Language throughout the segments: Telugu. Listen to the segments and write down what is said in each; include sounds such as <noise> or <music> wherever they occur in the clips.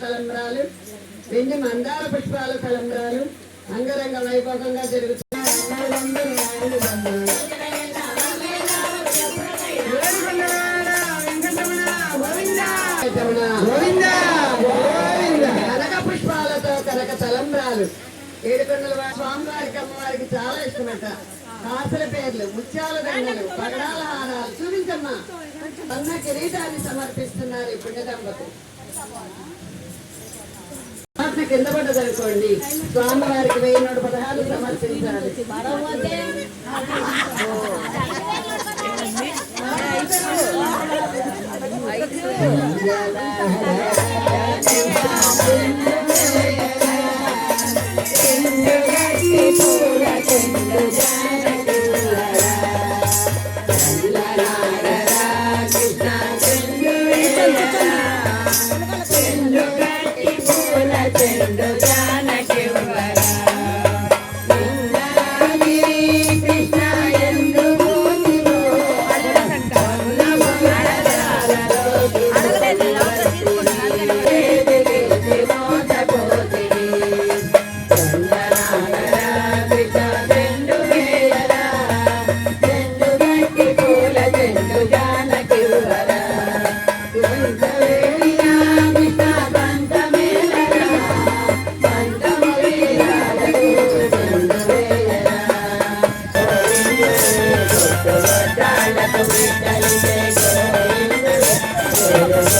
తలంబ్రాలు రెండు మందార పుష్పాల తలంబ్రాలు అంగరంగ వైభవంగా జరుగుతుంది కనక పుష్పాలతో కనక తలంబ్రాలు. ఏడుకొండల స్వామివారికి అమ్మవారికి చాలా ఇష్టమట. కాసుల పేర్లు ముత్యాల దండలు పగడాల హారాలు చూపించమ్మా. అన్న కిరీటాన్ని సమర్పిస్తున్నారు ఈ పుణ్య దంపతులు ఆత్మ కింద పడ్డదనుకోండి స్వామివారికి వెయ్యి నూట పదహారు సమర్పించాలి. Yeah. <laughs>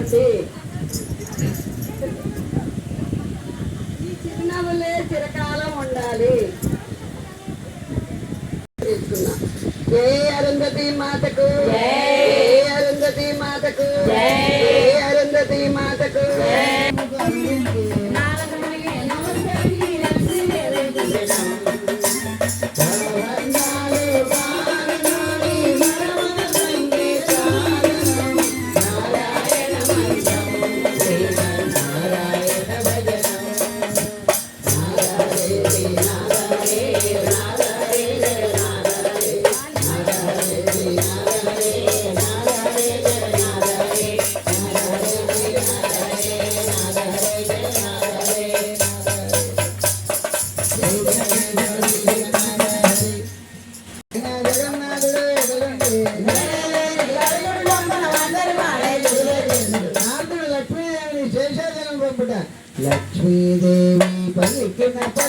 ఈ చిరునవ్వులే చిరకాలం ఉండాలి. జై అరుంధతి మాతకు. జై అరుంధతి మాతకు. La de mi que me